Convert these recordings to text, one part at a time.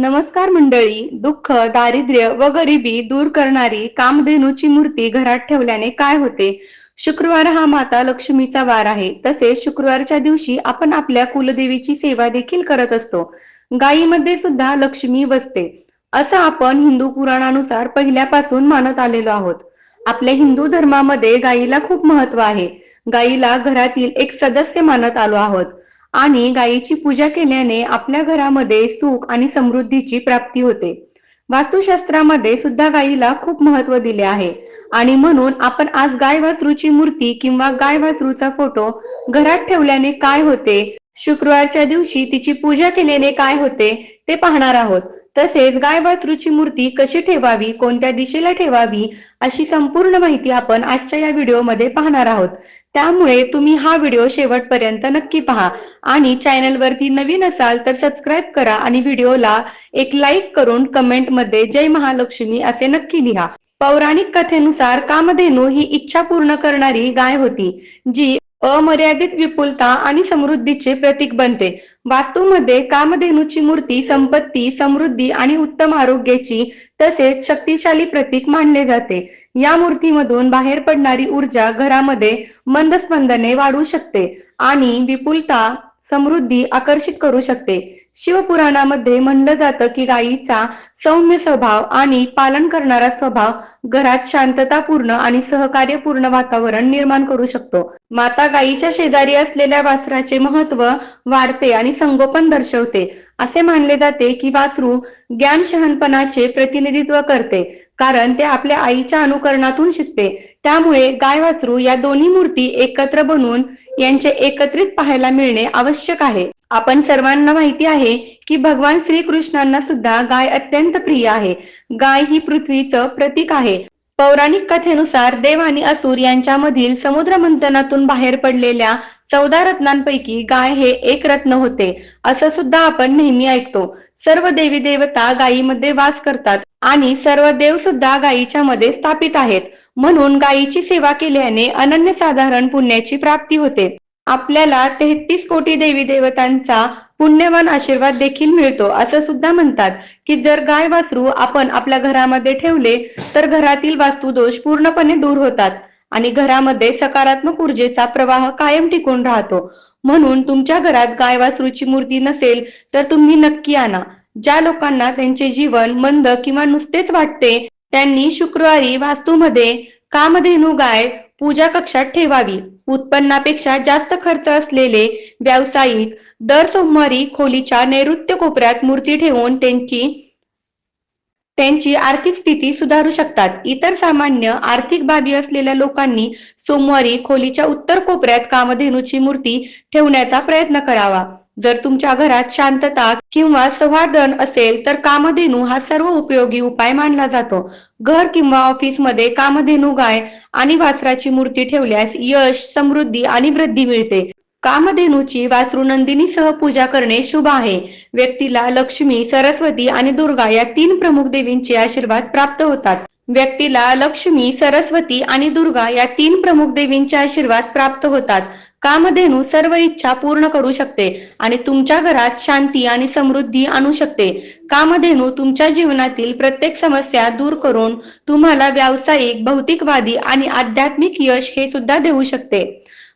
नमस्कार मंडळी. दुःख दारिद्र्य व गरिबी दूर करणारी कामधेनूची मूर्ती घरात ठेवल्याने काय होते? शुक्रवार हा माता लक्ष्मीचा वार आहे. तसेच शुक्रवारच्या दिवशी आपण आपल्या कुलदेवीची सेवा देखील करत असतो. गायीमध्ये सुद्धा लक्ष्मी बसते असं आपण हिंदू पुराणानुसार पहिल्यापासून मानत आलेलो आहोत. आपल्या हिंदू धर्मामध्ये गायीला खूप महत्त्व आहे. गायीला घरातील एक सदस्य मानत आलो आहोत. आणि गायीची पूजा केल्याने आपल्या घरामध्ये सुख आणि समृद्धीची प्राप्ती होते. वास्तुशास्त्रामध्ये सुद्धा गायीला खूप महत्त्व दिले आहे. आणि म्हणून आपण आज गाय वासरूची मूर्ती किंवा गाय वासरूचा फोटो घरात ठेवल्याने काय होते शुक्रवारच्या दिवशी तिची पूजा केल्याने काय होते ते पाहणार आहोत. तसेच गाय वासरूची मूर्ती कशी ठेवावी कोणत्या दिशेला ठेवावी अशी संपूर्ण माहिती आपण आजच्या या व्हिडिओमध्ये पाहणार आहोत. त्यामुळे तुम्ही हा व्हिडिओ शेवटपर्यंत नक्की पहा. आणि चॅनलवरती नवीन असाल तर सबस्क्राईब करा आणि व्हिडिओला एक लाईक करून कमेंटमध्ये जय महालक्ष्मी असे नक्की लिहा. पौराणिक कथेनुसार कामधेनू ही इच्छा पूर्ण करणारी गाय होती जी अमर्यादित विपुलता आणि समृद्धीचे प्रतीक बनते. वास्तूमध्ये कामधेनूची मूर्ती संपत्ती समृद्धी आणि उत्तम आरोग्याची तसेच शक्तिशाली प्रतीक मानले जाते. या मूर्तीमधून बाहेर पडणारी ऊर्जा घरामध्ये मंद स्पंदने वाढू शकते आणि विपुलता समृद्धी आकर्षित करू शकते. शिवपुराणामध्ये म्हणलं जातं की गायीचा सौम्य स्वभाव आणि पालन करणारा स्वभाव घरात शांततापूर्ण आणि सहकार्यपूर्ण वातावरण निर्माण करू शकतो. माता गायीच्या शेजारी असलेल्या वासराचे महत्त्व वाढते आणि संगोपन दर्शवते. असे मानले जाते की वासरू ज्ञान शहानपणाचे प्रतिनिधित्व करते कारण ते आपल्या आईच्या अनुकरणातून शिकते. त्यामुळे गाय वासरू या दोन्ही मूर्ती एकत्र बनवून यांचे एकत्रित पाहायला मिळणे आवश्यक आहे. आपण सर्वांना माहिती आहे की भगवान श्रीकृष्णांना सुद्धा गाय अत्यंत प्रिय आहे. गाय ही पृथ्वीचं प्रतीक आहे. पौराणिक कथेनुसार देव आणि असुर यांच्यामधील समुद्र मंथनातून बाहेर पडलेल्या चौदा रत्नांपैकी गाय हे एक रत्न होते. असं सुद्धा आपण नेहमी ऐकतो. सर्व देवी देवता गायीमध्ये वास करतात आणि सर्व देव सुद्धा गायीच्या मध्ये स्थापित आहेत. म्हणून गायीची सेवा केल्याने अनन्यसाधारण पुण्याची प्राप्ती होते. आपल्याला तेहतीस कोटी देवी देवतांचा पुण्यवान आशीर्वाद देखील मिळतो असं सुद्धा म्हणतात की जर गाय वासरू आपण आपल्या घरामध्ये ठेवले तर घरातील वास्तुदोष पूर्णपणे दूर होतात आणि घरामध्ये सकारात्मक ऊर्जेचा प्रवाह कायम टिकून राहतो. म्हणून तुमच्या घरात गाय वासरूची मूर्ती नसेल तर तुम्ही नक्की आणा. ज्या लोकांना त्यांचे जीवन मंद किंवा नुसतेच वाटते त्यांनी शुक्रवारी वास्तूमध्ये कामधेनू गाय पूजा कक्षात ठेवावी. उत्पन्नापेक्षा जास्त खर्च असलेले व्यावसायिक दर सोमवारी खोलीच्या नैऋत्य कोपऱ्यात मूर्ती ठेवून त्यांची त्यांची आर्थिक स्थिती सुधारू शकतात. इतर सामान्य आर्थिक बाबी असलेल्या लोकांनी सोमवारी खोलीच्या उत्तर कोपऱ्यात कामधेनूची मूर्ती ठेवण्याचा प्रयत्न करावा. जर तुमच्या घरात शांतता किंवा सौहार्दन असेल तर कामधेनू हा सर्व उपयोगी उपाय मानला जातो. घर किंवा ऑफिसमध्ये कामधेनू गाय आणि वासराची मूर्ती ठेवल्यास यश समृद्धी आणि वृद्धी मिळते. कामधेनूची वासरू नंदिनीसह पूजा करणे शुभ आहे. व्यक्तीला लक्ष्मी सरस्वती आणि दुर्गा या तीन प्रमुख देवींचे आशीर्वाद प्राप्त होतात. व्यक्तीला लक्ष्मी सरस्वती आणि दुर्गा या तीन प्रमुख देवींचे आशीर्वाद प्राप्त होतात. कामधेनू सर्व इच्छा पूर्ण करू शकते आणि तुमच्या घरात शांती आणि समृद्धी आणू शकते. कामधेनू तुमच्या जीवनातील प्रत्येक समस्या दूर करून तुम्हाला व्यावसायिक भौतिकवादी आणि आध्यात्मिक यश हे सुद्धा देऊ शकते.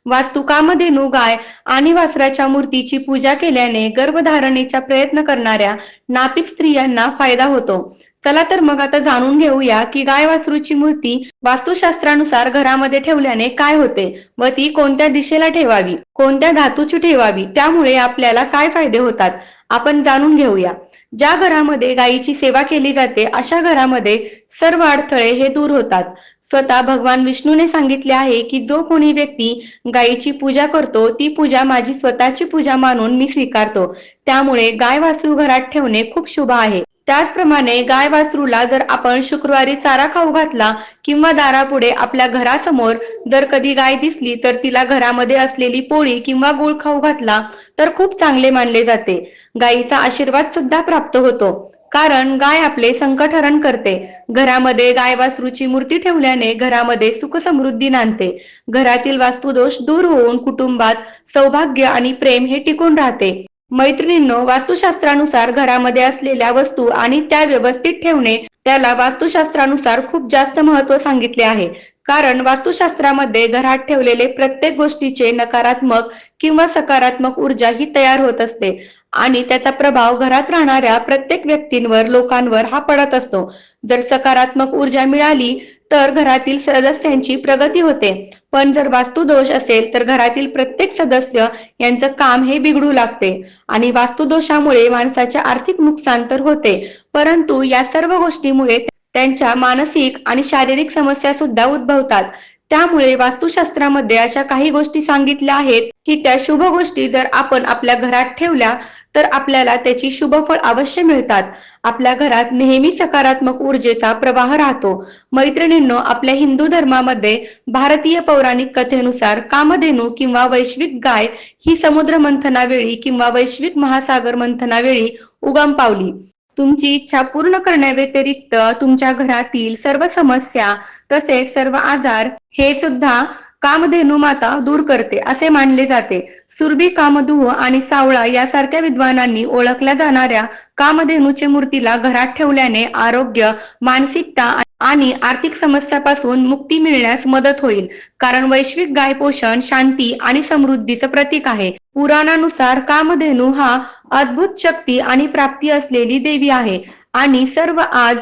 वास्तुकामधेनू गाय आणि वासराच्या मूर्तीची पूजा केल्याने गर्भधारणेचा प्रयत्न करणाऱ्या नापिक स्त्रियांना फायदा होतो. चला तर मग आता जाणून घेऊया की गाय वासरूची मूर्ती वास्तुशास्त्रानुसार घरामध्ये ठेवल्याने काय होते व ती कोणत्या दिशेला ठेवावी कोणत्या धातूची ठेवावी त्यामुळे आपल्याला काय फायदे होतात आपण जाणून घेऊया. ज्या घरामध्ये गायीची सेवा केली जाते अशा घरामध्ये सर्व अडथळे हे दूर होतात. स्वतः भगवान विष्णूने सांगितले आहे की जो कोणी व्यक्ती गायीची पूजा करतो ती पूजा माझी स्वतःची पूजा मानून मी स्वीकारतो. त्यामुळे गाय वासरू घरात ठेवणे खूप शुभ आहे. त्याचप्रमाणे गाय वासरूला जर आपण शुक्रवारी चारा खाऊ घातला किंवा दारापुढे आपल्या घरासमोर जर कधी गाय दिसली तर तिला घरामध्ये असलेली पोळी किंवा गुळ खाऊ घातला तर खूप चांगले मानले जाते. गायीचा आशीर्वाद सुद्धा प्राप्त होतो. कारण गाय आपले संकटहरण करते. घरामध्ये गाय वासरूची मूर्ती ठेवल्याने घरामध्ये सुख समृद्धी नांदते. घरातील वास्तुदोष दूर होऊन कुटुंबात सौभाग्य आणि प्रेम हे टिकून राहते. मैत्रिणींनो वास्तुशास्त्रानुसार घरामध्ये असलेल्या वस्तू आणि त्या व्यवस्थित ठेवणे त्याला वास्तुशास्त्रानुसार खूप जास्त महत्त्व सांगितले आहे. कारण वास्तुशास्त्रामध्ये घरात ठेवलेले प्रत्येक गोष्टीचे नकारात्मक किंवा सकारात्मक ऊर्जा ही तयार होत असते. आणि त्याचा प्रभाव घरात राहणाऱ्या प्रत्येक व्यक्तींवर लोकांवर हा पडत असतो. जर सकारात्मक ऊर्जा मिळाली तर घरातील सदस्यांची प्रगती होते. पण जर वास्तुदोष असेल तर घरातील प्रत्येक सदस्य यांचं काम हे बिघडू लागते. आणि वास्तुदोषामुळे माणसाचे आर्थिक नुकसान तर होते. परंतु या सर्व गोष्टीमुळे त्यांच्या मानसिक आणि शारीरिक समस्या सुद्धा उद्भवतात. त्यामुळे वास्तुशास्त्रामध्ये अशा काही गोष्टी सांगितल्या आहेत की त्या शुभ गोष्टी जर आपण आपल्या घरात ठेवल्या तर आपल्याला त्याची शुभ फळ अवश्य मिळतात. आपल्या घरात नेहमी सकारात्मक ऊर्जेचा प्रवाह राहतो. मैत्रिणींनो आपल्या हिंदू धर्मामध्ये भारतीय पौराणिक कथेनुसार कामधेनू किंवा वैश्विक गाय ही समुद्र मंथनावेळी किंवा वैश्विक महासागर मंथनावेळी उगम पावली. तुमची इच्छा पूर्ण करण्याव्यतिरिक्त तुमच्या घरातील सर्व समस्या तसेच सर्व आजार हे सुद्धा कामधेनू माता दूर करते असे मानले जाते. सुरभी कामधुह आणि सावळा यासारख्या विद्वानांनी ओळखल्या जाणाऱ्या कामधेनूचे मूर्तीला घरात ठेवल्याने आरोग्य मानसिकता आणि आर्थिक समस्यापासून मुक्ती मिळण्यास मदत होईल. कारण वैश्विक गाय पोषण शांती आणि समृद्धीचं प्रतीक आहे. पुराणानुसार कामधेनू हा अद्भुत शक्ती आणि प्राप्ती असलेली देवी आहे. आणि सर्व आज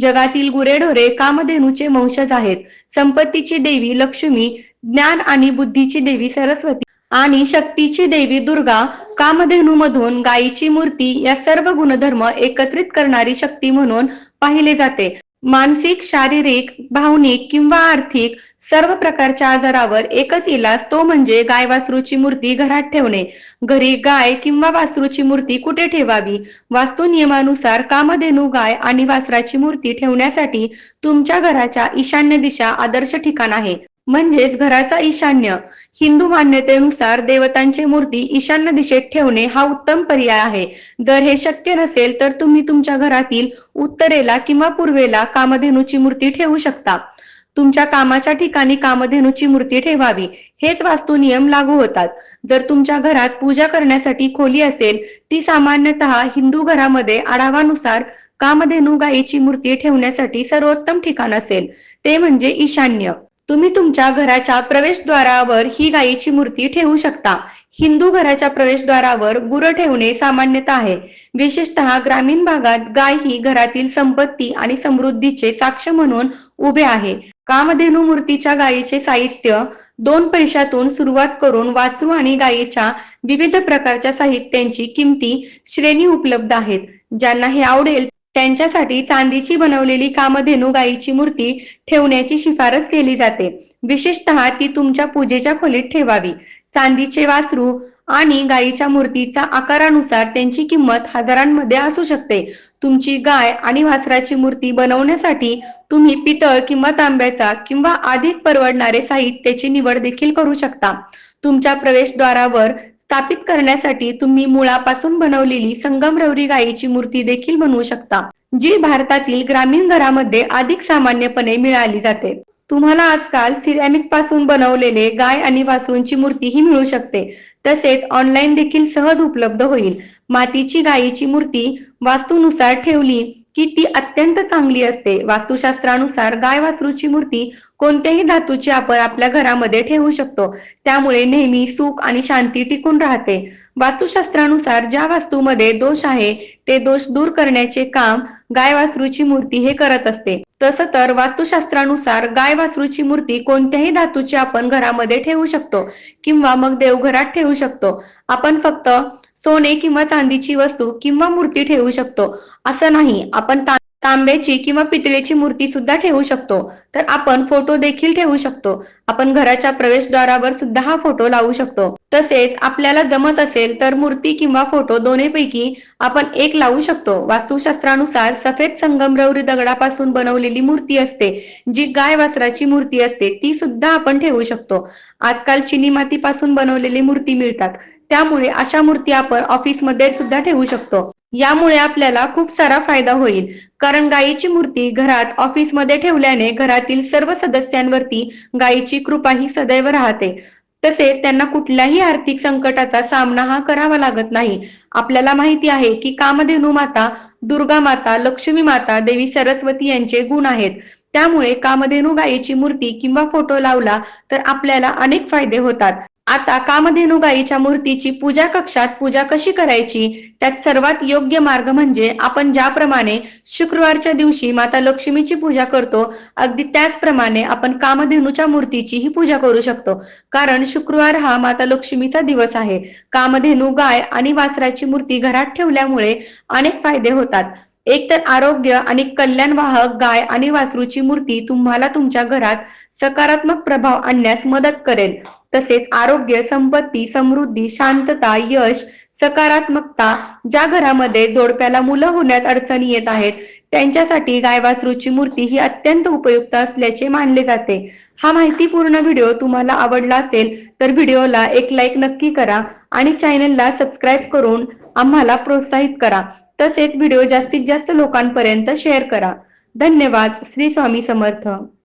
जगातील गुरेढोरे कामधेनूचे वंशज आहेत. संपत्तीची देवी लक्ष्मी ज्ञान आणि बुद्धीची देवी सरस्वती आणि शक्तीची देवी दुर्गा कामधेनू मधून गायीची मूर्ती या सर्व गुणधर्म एकत्रित करणारी शक्ती म्हणून पाहिले जाते. मानसिक शारीरिक भावनिक किंवा आर्थिक सर्व प्रकारच्या आजारावर एकच इलाज तो म्हणजे गाय वासरूची मूर्ती घरात ठेवणे. घरी गाय किंवा वासरूची मूर्ती कुठे ठेवावी? वास्तू नियमानुसार कामधेनू गाय आणि वासराची मूर्ती ठेवण्यासाठी तुमच्या घराच्या ईशान्य दिशा आदर्श ठिकाण आहे. म्हणजेच घराचा ईशान्य. हिंदू मान्यतेनुसार देवतांची मूर्ती ईशान्य दिशेत ठेवणे हा उत्तम पर्याय आहे. जर हे शक्य नसेल तर तुम्ही तुमच्या घरातील उत्तरेला किंवा पूर्वेला कामधेनूची मूर्ती ठेवू शकता. तुमच्या कामाच्या ठिकाणी कामधेनूची मूर्ती ठेवावी. हेच वास्तू नियम लागू होतात. जर तुमच्या घरात पूजा करण्यासाठी खोली असेल ती सामान्यतः हिंदू घरामध्ये आढावानुसार कामधेनू गायीची मूर्ती ठेवण्यासाठी सर्वोत्तम ठिकाण असेल. ते म्हणजे ईशान्य. तुम्ही तुमच्या घराच्या प्रवेशद्वारावर ही गायीची मूर्ती ठेवू शकता. हिंदू घराच्या प्रवेशद्वारावर गुरं ठेवणे सामान्यतः आहे. विशेषतः ग्रामीण भागात गाय ही घरातील संपत्ती आणि समृद्धीचे साक्ष म्हणून उभे आहे. कामधेनू मूर्तीच्या गायीचे साहित्य दोन पैशातून सुरुवात करून वासरू आणि गायीच्या विविध प्रकारच्या साहित्यांची किमती श्रेणी उपलब्ध आहेत. ज्यांना हे आवडेल त्यांच्यासाठी चांदीची बनवलेली कामधेनू गायीची मूर्ती ठेवण्याची शिफारस केली जाते. विशेषतः ती तुमच्या पूजेच्या खोलीत ठेवावी. चांदीचे वासरू आणि गायीच्या मूर्तीचा आकारानुसार त्यांची किंमत हजारांमध्ये असू शकते. तुमची गाय आणि वासराची मूर्ती बनवण्यासाठी तुम्ही पितळ किंवा तांब्याचा किंवा अधिक परवडणारे साहित्याची निवड देखील करू शकता. तुमच्या प्रवेशद्वारावर स्थापित करण्यासाठी तुम्ही मुळापासून बनवलेली संगमरवरी गायीची मूर्ती देखील बनवू शकता जी भारतातील ग्रामीण घरामध्ये अधिक सामान्यपणे मिळाली जाते. तुम्हाला आजकाल सिरॅमिकपासून बनवलेले गाय आणि वासरूंची मूर्तीही मिळू शकते. तसेच ऑनलाईन देखील सहज उपलब्ध होईल. मातीची गायीची मूर्ती वास्तूनुसार ठेवली की ती अत्यंत चांगली असते. वास्तुशास्त्रानुसार गाय वासरूची मूर्ती कोणत्याही धातूची आपण आपल्या घरामध्ये ठेवू शकतो. त्यामुळे नेहमी सुख आणि शांती टिकून राहते. वास्तुशास्त्रानुसार ज्या वास्तूमध्ये दोष आहे ते दोष दूर करण्याचे काम गाय वासरूची मूर्ती हे करत असते. तसं तर वास्तुशास्त्रानुसार गाय वासरूची मूर्ती कोणत्याही धातूची आपण घरामध्ये ठेवू शकतो किंवा मग देवघरात ठेवू शकतो. आपण फक्त सोने किंवा चांदीची वस्तू किंवा मूर्ती ठेवू शकतो. असं नाही आपण तांब्याची किंवा पितळेची मूर्ती सुद्धा ठेवू शकतो. तर आपण फोटो देखील ठेवू शकतो. आपण घराच्या प्रवेशद्वारावर सुद्धा हा फोटो लावू शकतो. तसेच आपल्याला जमत असेल तर मूर्ती किंवा फोटो दोन्हीपैकी आपण एक लावू शकतो. वास्तुशास्त्रानुसार सफेद संगमरवरी दगडापासून बनवलेली मूर्ती असते जी गाय वासराची मूर्ती असते ती सुद्धा आपण ठेवू शकतो. आजकाल चिनी मातीपासून बनवलेली मूर्ती मिळतात. त्यामुळे अशा मूर्ती आपण ऑफिसमध्ये सुद्धा ठेवू शकतो. यामुळे आपल्याला खूप सारा फायदा होईल. कारण गायीची मूर्ती घरात ऑफिसमध्ये ठेवल्याने घरातील सर्व सदस्यांवरती गायीची कृपा ही सदैव राहते. तसेच त्यांना कुठल्याही आर्थिक संकटाचा सामना हा करावा लागत नाही. आपल्याला माहिती आहे की कामधेनू माता दुर्गा माता लक्ष्मी माता देवी सरस्वती यांचे गुण आहेत. त्यामुळे कामधेनू गायीची मूर्ती किंवा फोटो लावला तर आपल्याला अनेक फायदे होतात. आता कामधेनु गायीच्या मूर्तीची पूजा कक्षात पूजा कशी करायची? त्यात सर्वात योग्य मार्ग म्हणजे आपण ज्याप्रमाणे शुक्रवारच्या दिवशी माता लक्ष्मीची पूजा करतो अगदी त्याचप्रमाणे आपण कामधेनूच्या मूर्तीचीही पूजा करू शकतो. कारण शुक्रवार हा माता लक्ष्मीचा दिवस आहे. कामधेनू गाय आणि वासराची मूर्ती घरात ठेवल्यामुळे अनेक फायदे होतात. एक तर आरोग्य आणि कल्याणवाहक गाय आणि वासरूची मूर्ती तुम्हाला तुमच्या घरात सकारात्मक प्रभाव आणण्यास मदत करेल. तसेच आरोग्य संपत्ती समृद्धी शांतता यश सकारात्मकता ज्या घरामध्ये जोडप्याला मुलं होण्यात अडचणी येत आहेत त्यांच्यासाठी गायवासरूची मूर्ती ही अत्यंत उपयुक्त असल्याचे मानले जाते. हा माहितीपूर्ण व्हिडिओ तुम्हाला आवडला असेल तर व्हिडिओला एक लाईक नक्की करा आणि चॅनलला सबस्क्राईब करून आम्हाला प्रोत्साहित करा. तसेच व्हिडिओ जास्तीत जास्त लोकांपर्यंत शेअर करा. धन्यवाद. श्री स्वामी समर्थ.